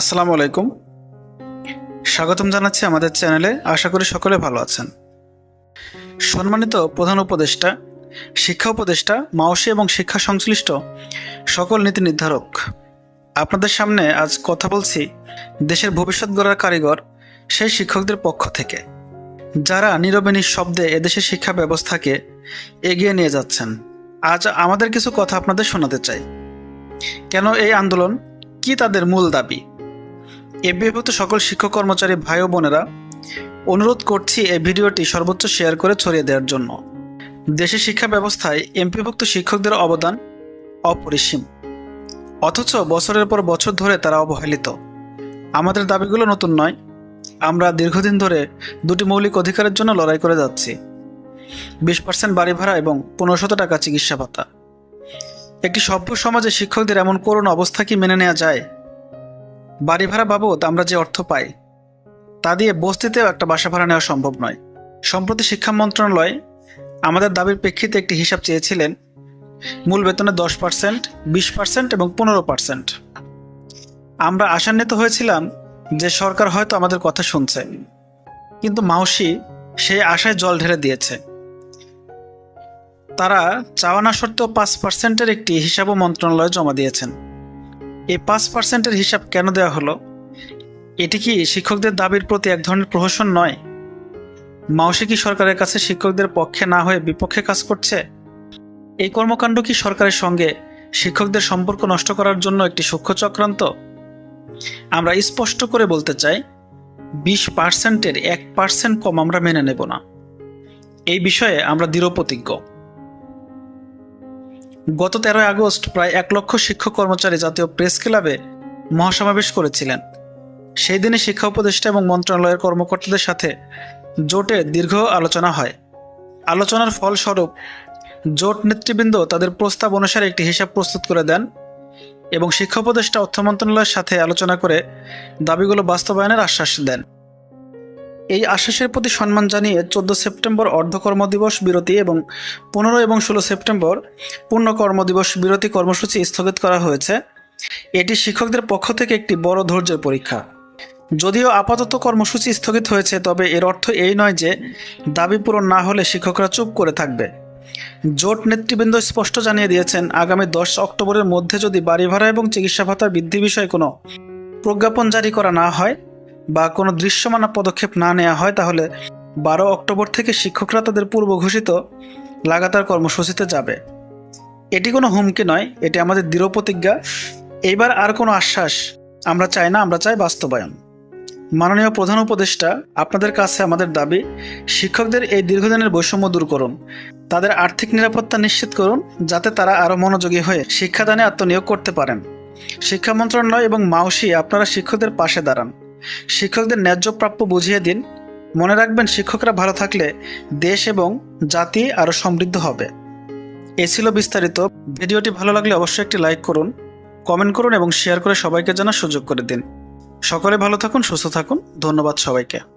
আসসালামু আলাইকুম। স্বাগতম জানাচ্ছি আমাদের চ্যানেলে। আশা করি সকলে ভালো আছেন। সম্মানিত প্রধান উপদেষ্টা, শিক্ষা উপদেষ্টা মাওসী এবং শিক্ষা সংশ্লিষ্ট সকল নীতি নির্ধারক, আপনাদের সামনে আজ কথা বলছি দেশের ভবিষ্যৎ গড়ার কারিগর সেই শিক্ষকদের পক্ষ থেকে, যারা নীরবে নিঃশব্দে এদেশের শিক্ষা ব্যবস্থাকে এগিয়ে নিয়ে যাচ্ছেন। আজ আমাদের কিছু কথা আপনাদের শোনাতে চাই। কেন এই আন্দোলন? কি তাদের মূল দাবি? এবিভূত সকল শিক্ষক কর্মচারী ভাই ও বোনেরা অনুরোধ করছি এই ভিডিওটি সর্বোচ্চ শেয়ার করে ছড়িয়ে দেওয়ার জন্য। দেশের শিক্ষা ব্যবস্থায় এমপিভুক্ত শিক্ষকদের অবদান অপরিসীম। অথচ বছরের পর বছর ধরে তারা অবহেলিত। আমাদের দাবিগুলো নতুন নয়। আমরা দীর্ঘদিন ধরে দুটি মৌলিক অধিকারের জন্য লড়াই করে যাচ্ছি। বিশ পার্সেন্ট বাড়ি ভাড়া এবং পনেরোশত টাকা চিকিৎসা ভাতা। একটি সভ্য সমাজে শিক্ষকদের এমন করুণ অবস্থা কি মেনে নেওয়া যায়? বাড়ি ভাড়া বাবদ আমরা যে অর্থ পাই, তা দিয়ে বস্তিতেও একটা বাসা ভাড়া নেওয়া সম্ভব নয়। সম্প্রতি শিক্ষা মন্ত্রণালয় আমাদের দাবির প্রেক্ষিতে একটি হিসাব চেয়েছিলেন, মূল বেতনে দশ পার্সেন্ট বিশ পার্সেন্ট এবং পনেরো পার্সেন্ট আমরা আশান্বিত হয়েছিলাম যে সরকার হয়তো আমাদের কথা শুনছে, কিন্তু মাউসি সেই আশায় জল ঢেলে দিয়েছে। তারা চাওয়ানা সত্ত্বেও পাঁচ পার্সেন্টের একটি হিসাবও মন্ত্রণালয়ে জমা দিয়েছেন। এই পাঁচ পার্সেন্টের হিসাব কেন দেওয়া হলো? এটি কি শিক্ষকদের দাবির প্রতি এক ধরনের প্রহসন নয়? মাওসি কি সরকারের কাছে শিক্ষকদের পক্ষে না হয়ে বিপক্ষে কাজ করছে? এই কর্মকাণ্ড কি সরকারের সঙ্গে শিক্ষকদের সম্পর্ক নষ্ট করার জন্য একটি সূক্ষ্ম চক্রান্ত? আমরা স্পষ্ট করে বলতে চাই, বিশ পার্সেন্টের এক পার্সেন্ট কম আমরা মেনে নেব না। এই বিষয়ে আমরা দৃঢ় প্রতিজ্ঞ গত তেরোই আগস্ট প্রায় এক লক্ষ শিক্ষক কর্মচারী জাতীয় প্রেস ক্লাবে মহাসমাবেশ করেছিলেন। সেই দিনে শিক্ষা উপদেষ্টা এবং মন্ত্রণালয়ের কর্মকর্তাদের সাথে জোটে দীর্ঘ আলোচনা হয়। আলোচনার ফলস্বরূপ জোট নেতৃবৃন্দ তাদের প্রস্তাব অনুসারে একটি হিসাব প্রস্তুত করে দেন এবং শিক্ষা উপদেষ্টা, অর্থ মন্ত্রণালয়ের সাথে আলোচনা করে দাবিগুলো বাস্তবায়নের আশ্বাস দেন। এই আশ্বাসের প্রতি সম্মান জানিয়ে চোদ্দ সেপ্টেম্বর অর্ধ কর্মদিবস বিরতি এবং পনেরো এবং ষোলো সেপ্টেম্বর পূর্ণ কর্মদিবস বিরতি কর্মসূচি স্থগিত করা হয়েছে। এটি শিক্ষকদের পক্ষ থেকে একটি বড় ধৈর্যের পরীক্ষা। যদিও আপাতত কর্মসূচি স্থগিত হয়েছে, তবে এর অর্থ এই নয় যে দাবি পূরণ না হলে শিক্ষকরা চুপ করে থাকবে। জোট নেতৃবৃন্দ স্পষ্ট জানিয়ে দিয়েছেন, আগামী দশ অক্টোবরের মধ্যে যদি বাড়ি ভাড়া এবং চিকিৎসা ভাতার বৃদ্ধি বিষয়ে কোনো প্রজ্ঞাপন জারি করা না হয় বা কোনো দৃশ্যমানা পদক্ষেপ না নেওয়া হয়, তাহলে বারো অক্টোবর থেকে শিক্ষকরা তাদের পূর্ব ঘোষিত লাগাতার কর্মসূচিতে যাবে। এটি কোনো হুমকি নয়, এটি আমাদের দৃঢ় প্রতিজ্ঞা। এইবার আর কোনো আশ্বাস আমরা চাই না, আমরা চাই বাস্তবায়ন। মাননীয় প্রধান উপদেষ্টা, আপনাদের কাছে আমাদের দাবি, শিক্ষকদের এই দীর্ঘদিনের বৈষম্য দূর করুন, তাদের আর্থিক নিরাপত্তা নিশ্চিত করুন, যাতে তারা আরও মনোযোগী হয়ে শিক্ষাদানে আত্মনিয়োগ করতে পারেন। শিক্ষা মন্ত্রণালয় এবং মাওসি আপনারা শিক্ষকদের পাশে দাঁড়ান। শিক্ষকদের ন্যায্য প্রাপ্য বুঝিয়ে দিন। মনে রাখবেন, শিক্ষকরা ভালো থাকলে দেশ এবং জাতি আরও সমৃদ্ধ হবে। এ ছিল বিস্তারিত। ভিডিওটি ভালো লাগলে অবশ্যই একটি লাইক করুন, কমেন্ট করুন এবং শেয়ার করে সবাইকে জানার সুযোগ করে দিন। সকলে ভালো থাকুন, সুস্থ থাকুন। ধন্যবাদ সবাইকে।